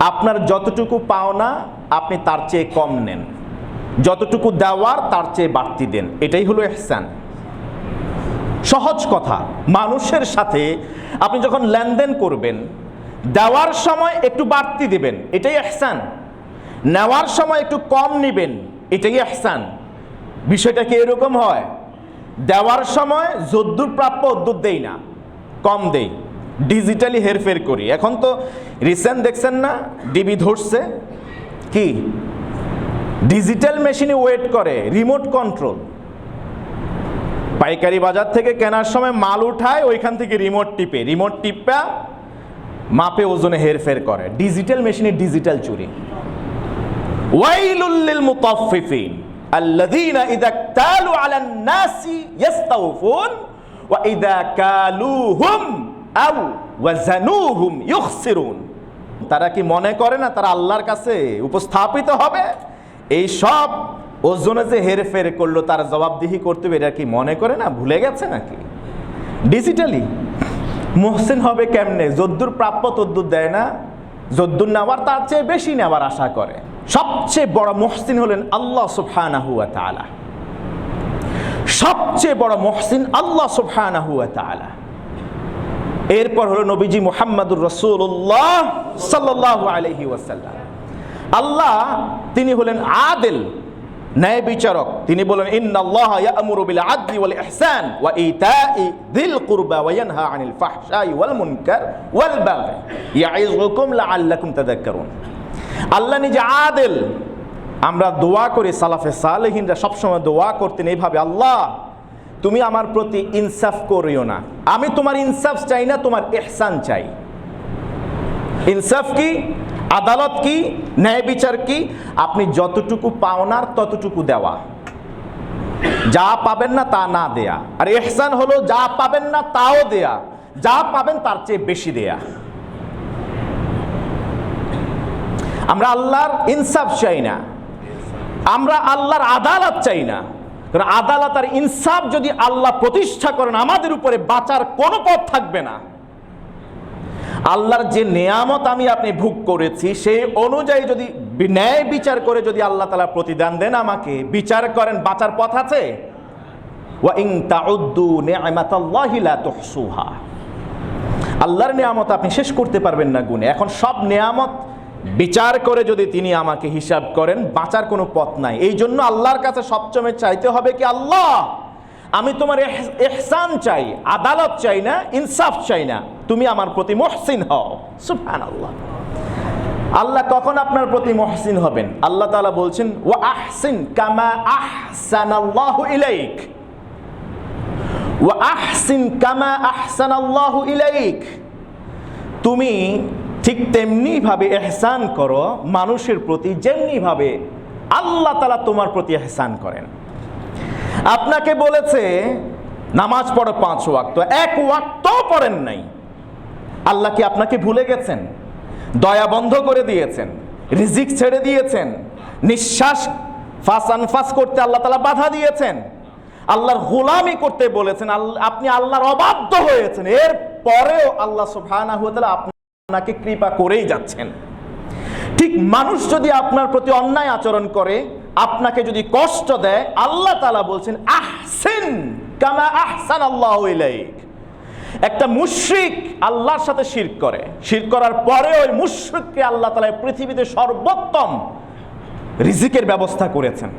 আপনার যতটুকু পাওনা আপনি তার চেয়ে কম নেন। যতটুকু দেওয়ার তার চেয়ে বাড়তি দেন। এটাই হলো এহসান সহজ কথা, মানুষের সাথে আপনি যখন লেনদেন করবেন, দেওয়ার সময় একটু বাড়তি দেবেন, এটাই এহসান নেওয়ার সময় একটু কম নেবেন, এটাই এহসান বিষয়টা কি এরকম হয়? দেওয়ার সময় যদ্দুর প্রাপ্য অদ্দুর দেই না, কম দেই। ডিজিটালি হেরফের করি। এখন তো রিসেন্ট দেখছেন না? ডিবি ধরছে। কি? ডিজিটাল মেশিনে ওয়েট করে রিমোট কন্ট্রোল পাইকারি বাজার থেকে কেনার সময় মাল উঠায়, ওইখান থেকে রিমোট টিপে। রিমোট টিপা, মাপে ওজনে হেরফের করে। ডিজিটাল মেশিনে ডিজিটাল চুরি। ওয়াইলুল্লিল মুতাফফিফিন। আল্লাযীনা ইযা আলান নাসি ইয়াস্তাউফুন, ওয়া ইযা কালুহুম। আউ ওয়াজানুহুম ইউখসিরুন। তারা কি মনে করে না তারা আল্লাহর কাছে উপস্থাপিত হবে? এই সব ওজনে যে হেরফের করল, তার জবাবদিহি করতে হবে এটা কি মনে করে না? ভুলে গেছে নাকি? ডিজিটালি মোহসেন হবে কেমনে? যদ্দুর প্রাপ্য তদ্দুর দেয় না। যদ্দুর নেওয়ার তার চেয়ে বেশি নেওয়ার আশা করে। সবচেয়ে বড় মোহসিন হলেন আল্লাহ সুফহানাহুয়া তালা সবচেয়ে বড় মোহসিন আল্লাহ সুফহানাহুয়া তালা এরপর হলো নবীজি মুহাম্মাদুর রাসূলুল্লাহ সাল্লাল্লাহু আলাইহি ওয়াসাল্লাম। আল্লাহ তিনি হলেন আদেল, ন্যায় বিচারক। তিনি বলেন, ইন্নাল্লাহ ইয়ামুরু বিল আদলি ওয়াল ইহসান ওয়া ইতাই যিল কুরবা ওয়া ইয়ানহা আনিল ফাহশাই ওয়াল মুনকার ওয়াল বাগি ইয়াইযুকুম লাআল্লাকুম তাযাক্কারুন। আল্লাহ নিজে আদেল। আমরা দোয়া করি সালাফে সালেহিনরা সবসময় দোয়া করতেন এইভাবে আল্লাহ তুমি আমার প্রতি ইনসাফ করিও না। আমি তোমার ইনসাফ চাই না, তোমার ইহসান চাই। ইনসাফ কি? আদালত কি? ন্যায় বিচার কি? আপনি যতটুকু পাওনার ততটুকু দেওয়া। যা পাবেন না, তা না দেয়া। আর এহসান হলো, যা পাবেন না, তাও দেয়া। যা পাবেন, তার চেয়ে বেশি দেয়া। আমরা আল্লাহর ইনসাফ চাই না। আমরা আল্লাহর আদালত চাই না। আদালত আর ইনসাফ যদি আল্লাহ প্রতিষ্ঠা করেন, আমাদের উপরে বাঁচার কোনো পথ থাকবে না। আল্লাহর যে নেয়ামত আমি আপনি ভোগ করেছি, সেই অনুযায়ী যদি ন্যায় বিচার করে যদি আল্লাহ তালা প্রতিদান দেন আমাকে, বিচার করেন, বাঁচার পথ আছে? আল্লাহর নিয়ামত আপনি শেষ করতে পারবেন না গুণে। এখন সব নিয়ামত বিচার করে যদি তিনি আমাকে হিসাব করেন, বাঁচার কোনো পথ নাই। এই জন্য আল্লাহর কাছে সবচমে চাইতে হবে কি আল্লাহ, আমি তোমার এহ- এহসান চাই, আদালত চাই না, ইনসাফ চাই না। তুমি আমার প্রতি মহসিন হও। সুফান আল্লাহ আল্লাহ কখন আপনার প্রতি মহসিন হবেন? আল্লাহ তাআলা বলছেন ও আহসিন কামা আহসান আল্লাহ ইলাইক। ও আহসিন কামা আহসান আল্লাহ ইলাইক। তুমি ঠিক তেমনি ভাবে এহসান করো, মানুষের প্রতি যেমনি ভাবে আল্লাহ তালা তোমার প্রতি এহসান করেন। আপনাকে বলেছে, নামাজ পড়ো পাঁচ ওয়াক্ত, এক ওয়াক্তও পড়েন নাই। আল্লাহ কি আপনাকে ভুলে গেছেন? দয়া বন্ধ করে দিয়েছেন, রিজিক ছেড়ে দিয়েছেন, নিঃশ্বাস ফাস আনফাস করতে আল্লাহ তালা বাধা দিয়েছেন। আল্লাহর গোলামি করতে বলেছেন আপনি আল্লাহর অবাধ্য হয়েছেন। এর পরেও আল্লাহ সুবহানাহু ওয়া তাআলা আপনাকে কৃপা করেই যাচ্ছেন। ঠিক মানুষ যদি আপনার প্রতি অন্যায় আচরণ করে, আপনাকে যদি কষ্ট দেয়, আল্লাহ তাআলা বলছেন, আহসিন কামা আহসান আল্লাহু একটা মুশরিক আল্লাহর সাথে শির করে। শির করার পরে ওই মুশরিককে আল্লাহ তালা পৃথিবীতে সর্বোত্তম রিজিকের ব্যবস্থা করেছেন।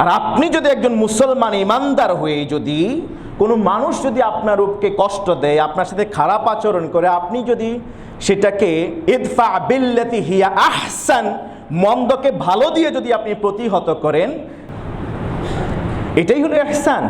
আর আপনি যদি একজন মুসলমান, ইমানদার হয়ে যদি কোনো মানুষ যদি আপনার রূপকে কষ্ট দেয়, আপনার সাথে খারাপ আচরণ করে, আপনি যদি সেটাকে ইদফা বিল্লাতি হিয়া আহসান, মন্দকে ভালো দিয়ে যদি আপনি প্রতিহত করেন, এটাই হলো এহসান